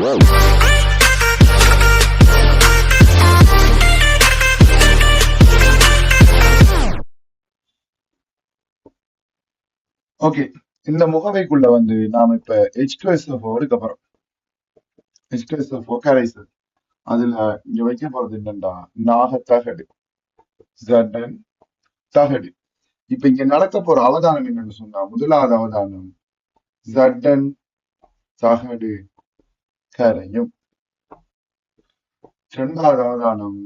Okay இந்த முகவைக்குள்ள வந்து நாம இப்ப ஹெச் டூ எஸ் எடுக்க போறோம். ஹெச் டூ எஸ் கரைசல். அதுல இங்க வைக்க போறது என்னன்னா நாக தகடு. ஜடன் தகடு. இப்ப இங்க நடக்க போற அவதானம் என்னன்னு சொன்னா முதலாவது அவதானம் ஜட்டன் தகடு. கரையும். இரண்டாவது அவதானம்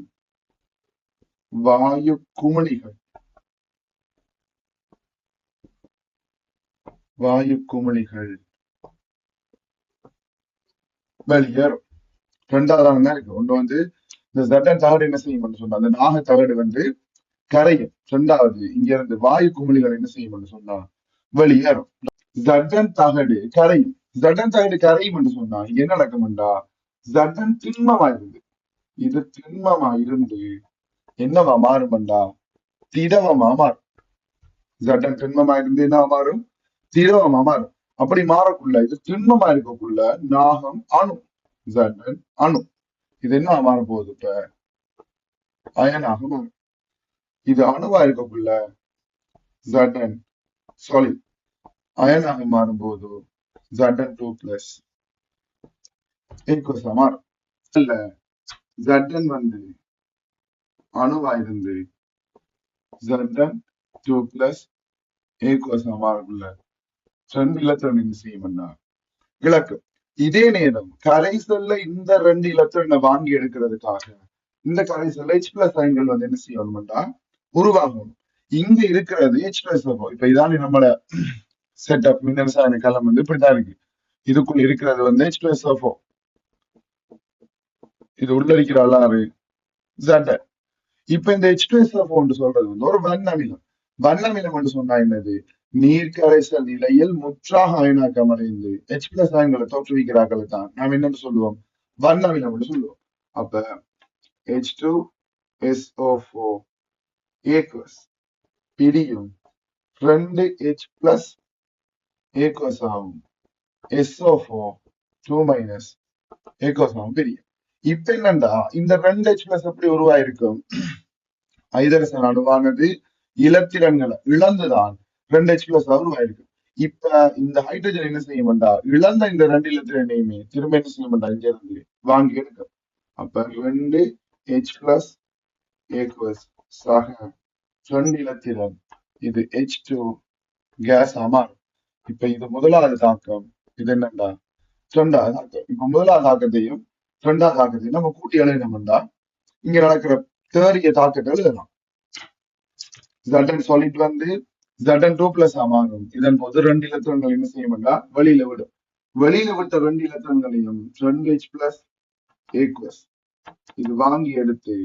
வாயு குமிழிகள். வாயு குமிழிகள். வெளியேறும். ரெண்டாவது தான் இருக்கு? ஒண்ணு வந்து இந்த ஜட்டன் தகடு என்ன செய்யும் சொன்னா அந்த நாக தகடு வந்து கரையும். ரெண்டாவது இங்க இருந்து வாயு குமிழிகள் என்ன செய்யும் சொன்னா வெளியேறும். ஜட்டன் தகடு கரையும். ஜட்டன் சைடு கரையும் என்று சொன்னா என்ன நடக்கும்டா ஜட்டன் திண்மமா இருந்து இது திண்மமா இருந்து என்னவா மாறும்டா திடவமா மாறும். ஜட்டன் திண்மமா இருந்து என்ன மாறும்? திரவமா மாறும். அப்படி மாறக்குள்ள இது திண்மமா இருக்கக்குள்ள நாகம் அணு. ஜட்டன் அணு. இது என்ன மாற போகுது இப்ப? அயனாக மாறும். இது அணுவா இருக்கக்குள்ள ஜட்டன் சாரி அயனாக மாறும்போது ஜட்டன் டூ பிளஸ் ஈக்குவஸா இல்ல ஜட்டன் வந்து அணுவா இருந்து ஜட்டன் டூ பிளஸ் ஈக்குவஸா ரெண்டு இலத்திரன் என்ன செய்யும்னா விளக்கு. இதே நேரம் கரைசல்ல இந்த ரெண்டு இலத்திரனை வாங்கி எடுக்கிறதுக்காக இந்த கரைசல்ல ஹெச் பிளஸ் அயன்கள் வந்து என்ன செய்யணும்னா உருவாகும் இங்க இருக்கிறது ஹெச் பிளஸ் இப்ப இதானே நம்மள செட்டப் மின் ரசாயன களம் வந்து இப்படிதான் இருக்கு. இதுக்குள்ள இருக்கிறது வந்து ஹெச் பிளஸ் இது உள்ளடிக்கிற அலாறு ஜட்ட இப்ப இந்த ஹெச் பிளஸ் சொல்றது வந்து ஒரு வண்ணமிலம் வண்ணமிலம் என்று சொன்னா என்னது? நீர் கரைசல் நிலையில் முற்றாக அயனாக்கம் அடைந்து ஹெச் பிளஸ் அயன்களை தோற்றுவிக்கிறார்கள் தான். நாம் என்னன்னு சொல்லுவோம்? வண்ணமிலம் என்று சொல்லுவோம். அப்ப H two S O aqueous பிரியும். ரெண்டு ஹெச் பிளஸ் equals ஆகும் SO four two minus aqueous ஆகும் பிரியும் இப்ப என்னண்டா இந்த ரெண்டு ஹெச் பிளஸ் எப்படி உருவாயிருக்கும்? ஐதரசன் அணுவானது இலத்திரன்களை இழந்துதான் ரெண்டு ஹெச் பிளஸ் உருவாயிருக்கு இப்ப இந்த ஹைட்ரஜன் என்ன செய்ய வேண்டா இழந்த இந்த ரெண்டு இலத்திரனையுமே திரும்ப என்ன செய்யும்டா இங்க இருந்து வாங்கி எடுக்கும் அப்ப ரெண்டு ஹெச் பிளஸ் ஏக்வஸ் சக ரெண்டு இலத்திரன். இது ஹெச் டூ கேஸ் மாறும். இப்ப இது முதலாவது தாக்கம் இது என்னண்டா ரெண்டாவது தாக்கம் இப்ப முதலாவது தாக்கத்தையும் ரெண்டாவது தாக்கத்தையும் நம்ம கூட்டி எழுதினோம்டா இங்க நடக்கிற தேறிய தாக்கத்தை எழுதலாம் ஜட்டன் வந்து ஜட்டன் டூ பிளஸ் மாறும் இதன் போது ரெண்டு இலத்திரங்கள் என்ன செய்யும்டா வெளியில விடும் வெளியில விட்ட ரெண்டு இலத்திரங்களையும் ரெண்டு ஹெச் பிளஸ் ஏக்வஸ் இது வாங்கி எடுத்து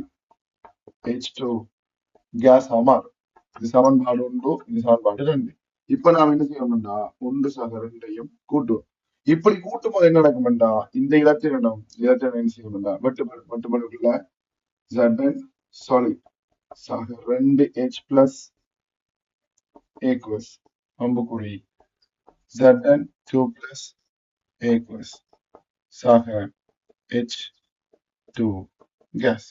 ஹெச் டூ கேஸ் மாறும் இது சமன்பாடு ஒன்று இது சமன்பாடு ரெண்டு இப்ப நாம் என்ன செய்யணும்னா ஒன்று சக ரெண்டையும் கூட்டுவோம். இப்படி கூட்டும் போது என்ன நடக்கும்டா இந்த இலத்திரனம் இலத்திரனம் என்ன செய்யணும்டா வெட்டுப்படு வெட்டுப்படுக்குள்ள ஜட்டன் சாலிட் சக ரெண்டு ஹெச் பிளஸ் ஏக்வஸ் அம்புக்குறி ஜட்டன் டூ பிளஸ் ஏக்வஸ் சக ஹெச் டூ கேஸ்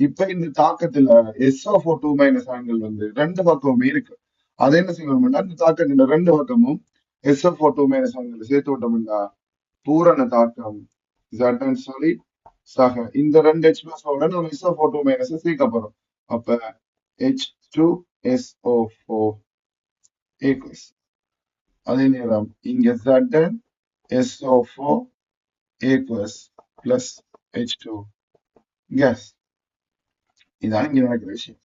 இப்ப இந்த தாக்கத்துல SO four two minus angle வந்து ரெண்டு பக்கமுமே இருக்கு. அது என்ன செய்யணும்னா இந்த தாக்கத்தின் ரெண்டு பக்கமும் SF O two minus angle சேர்த்து விட்டோம்னா பூரண தாக்கம் ஜட்டன் சாலிட் சக. இந்த ரெண்டு ஹெச் பிளஸ் ஓட நம்ம எஸ்எஃப் ஓ டூ மைனஸ் சேர்க்க போறோம். அப்ப H two S O four aqueous அதே நேரம் இங்க ஜட்டன் O four aqueous plus H two gas இதான் இங்க நடக்கிற விஷயம்.